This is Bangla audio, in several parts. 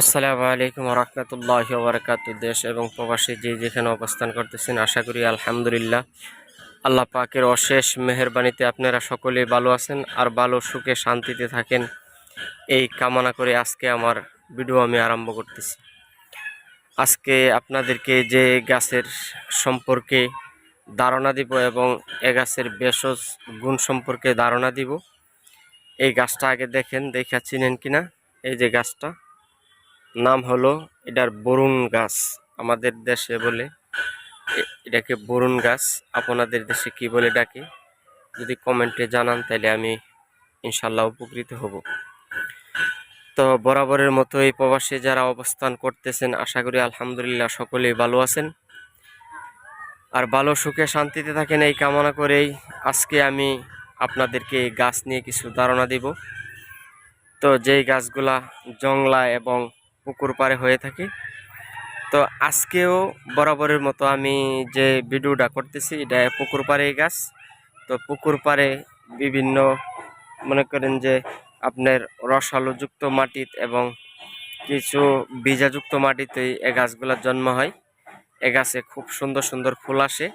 আসসালামু আলাইকুম রহমতুল্লাহ বরকাত দেশ এবং প্রবাসী যে যেখানে অবস্থান করতেছেন, আশা করি আলহামদুলিল্লাহ। আল্লাহ পাকের অশেষ মেহরবানিতে আপনারা সকলেই ভালো আছেন আর ভালো সুখে শান্তিতে থাকেন। এই কামনা করে আজকে আমার ভিডিও আমি আরম্ভ করতেছি। আজকে আপনাদেরকে যে গাছের সম্পর্কে ধারণা দিব এবং এ গাছের বেশজ গুণ সম্পর্কে ধারণা দিব, এই গাছটা আগে দেখেন, দেখা চিনেন কিনা? এই যে গাছটা নাম হলো এটার বরুণ গাছ। আমাদের দেশে বলে এটাকে বরুণ গাছ। আপনাদের দেশে কি বলে ডাকে? যদি কমেন্টে জানান, তাহলে আমি ইনশাল্লাহ উপকৃত হব। তো বরাবরের মতো এই প্রবাসে যারা অবস্থান করতেছেন, আশা করি আলহামদুলিল্লাহ সকলেই ভালো আছেন। আর ভালো সুখে শান্তিতে থাকেন এই কামনা করেই আজকে আমি আপনাদেরকে গাছ নিয়ে কিছু ধারণা দিব। তো যেই গাছগুলা জংলা এবং পুকুর পাড়ে হয়ে থাকে। তো আজকেও বরাবরের মতো আমি যে ভিডিওটা করতেছি, এটা পুকুর পাড়ে গাছ। তো পুকুর পাড়ে বিভিন্ন, মনে করেন যে আপনার রসালোযুক্ত মাটিত এবং কিছু বীজাযুক্ত মাটিতেই এ গাছগুলোর জন্ম হয়। এ গাছে খুব সুন্দর সুন্দর ফুল আসে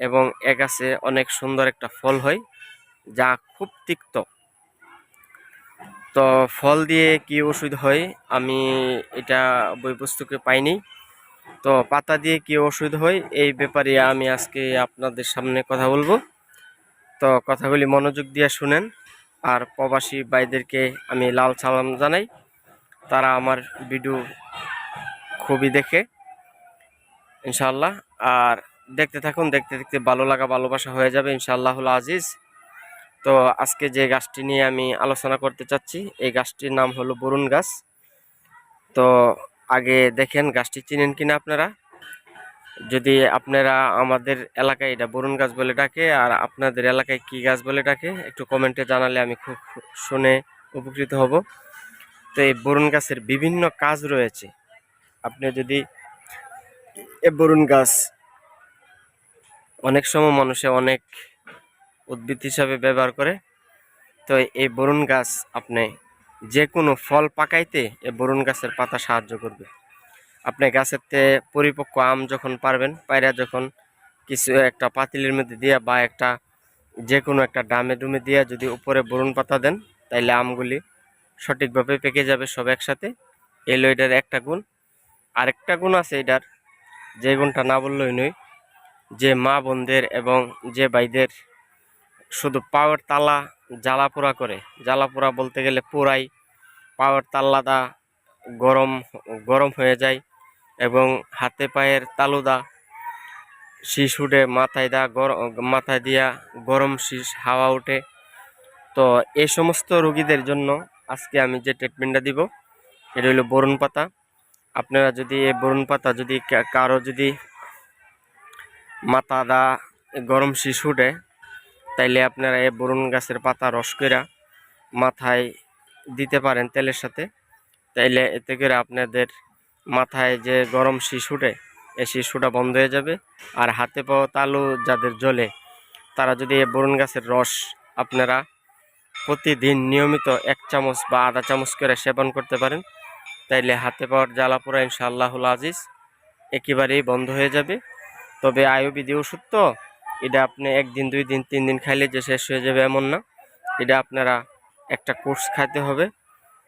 এবং এ গাছে অনেক সুন্দর একটা ফল হয়, যা খুব তিক্ত। তো ফল দিয়ে কি ওষুধ হয়, আমি এটা বই পুস্তকে পাইনি। তো পাতা দিয়ে কি ওষুধ হয়, এই ব্যাপারে আমি আজকে আপনাদের সামনে কথা বলব। তো কথাগুলি মনোযোগ দিয়ে শুনেন, আর প্রবাসী ভাইদেরকে আমি লাল সালাম জানাই। তারা আমার ভিডিও খুবই দেখে ইনশাল্লাহ আর দেখতে থাকুন, দেখতে দেখতে ভালো লাগা, ভালোবাসা হয়ে যাবে, ইনশাআল্লাহুল আজিজ। তো আজকে যে গাছটি নিয়ে আমি আলোচনা করতে চাচ্ছি, এই গাছটির নাম হলো বরুণ গাছ। তো আগে দেখেন গাছটি চিনেন কিনা আপনারা? যদি আপনারা আমাদের এলাকায় এটা বরুণ গাছ বলে ডাকে আর আপনাদের এলাকায় কি গাছ বলে ডাকে, একটু কমেন্টে জানালে আমি খুব শুনে উপকৃত হব। তো এই বরুণ গাছের বিভিন্ন কাজ রয়েছে। আপনি যদি এ বরুণ গাছ, অনেক সময় মানুষে অনেক উদ্ভিদ হিসাবে ব্যবহার করে। তো এই বরুণ গাছ আপনি যে কোনো ফল পাকাইতে এই বরুণ গাছের পাতা সাহায্য করবে। আপনি গাছেতে পরিপক্ক আম যখন পারবেন, পায়রা যখন কিছু একটা পাতিলের মধ্যে দিয়া বা একটা যে কোনো একটা ডামে ডুমে দিয়া যদি উপরে বরুণ পাতা দেন, তাইলে আমগুলি সঠিকভাবে পেকে যাবে সব একসাথে। এলো এটার একটা গুণ। আরেকটা গুণ আছে এটার, যে গুণটা না বললেই নই যে মা বোনদের এবং যে ভাইদের শুধু পাওয়ার তালা জ্বালা পোড়া করে। জ্বালা পোড়া বলতে গেলে পুরাই পাওয়ার তাল্লাদা গরম গরম হয়ে যায় এবং হাতে পায়ের তালুদা শীষ উঠে মাথায় দা মাথায় দিয়া গরম শীষ হাওয়া ওঠে। তো এই সমস্ত রোগীদের জন্য আজকে আমি যে ট্রিটমেন্টটা দিব, এটা হলো বরুণ পাতা। আপনারা যদি এই বরুণ পাতা যদি কারও যদি মাথা দা গরম শীষ উঠে তাইলে আপনারা এই বরুণ গাছের পাতা রস কইরা মাথায় দিতে পারেন তেলের সাথে। তাইলে এতে করে আপনাদের মাথায় যে গরম উঠে, এই শিশুটা বন্ধ হয়ে যাবে। আর হাতে পাওয়া তালু যাদের জ্বলে, তারা যদি এই বরুণ গাছের রস আপনারা প্রতিদিন নিয়মিত এক চামচ বা আধা চামচ করে সেবন করতে পারেন, তাইলে হাতে পাওয়ার জ্বালা পোড়া ইনশাআল্লাহুল আজিজ একেবারেই বন্ধ হয়ে যাবে। তবে আয়ুবিধি ওষুধ তো এটা আপনি একদিন, দুই দিন, তিন দিন খাইলে যে শেষ হয়ে যাবে এমন না। এটা আপনারা একটা কোর্স খাইতে হবে।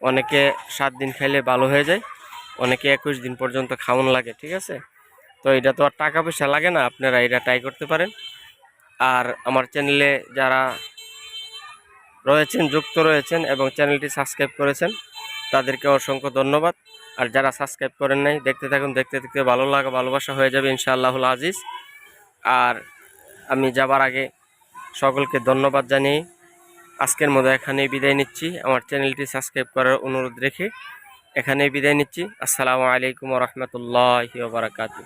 অনেকে সাত দিন খাইলে ভালো হয়ে যায়, অনেকে একুশ দিন পর্যন্ত খাওয়ান লাগে, ঠিক আছে? তো এটা তো আর টাকা পয়সা লাগে না, আপনারা এটা ট্রাই করতে পারেন। আর আমার চ্যানেলে যারা রয়েছেন, যুক্ত রয়েছেন এবং চ্যানেলটি সাবস্ক্রাইব করেছেন, তাদেরকে অসংখ্য ধন্যবাদ। আর যারা সাবস্ক্রাইব করেন নাই, দেখতে থাকুন, দেখতে দেখতে ভালো লাগা, ভালোবাসা হয়ে যাবে ইনশাআল্লাহুল আজিজ। আর আমি যাবার আগে সকলকে ধন্যবাদ জানিয়ে আজকের মতো এখানেই বিদায় নিচ্ছি। আমার চ্যানেলটি সাবস্ক্রাইব করার অনুরোধ রেখে এখানেই বিদায় নিচ্ছি। আসসালামু আলাইকুম রহমতুল্লাহ বারাকাতু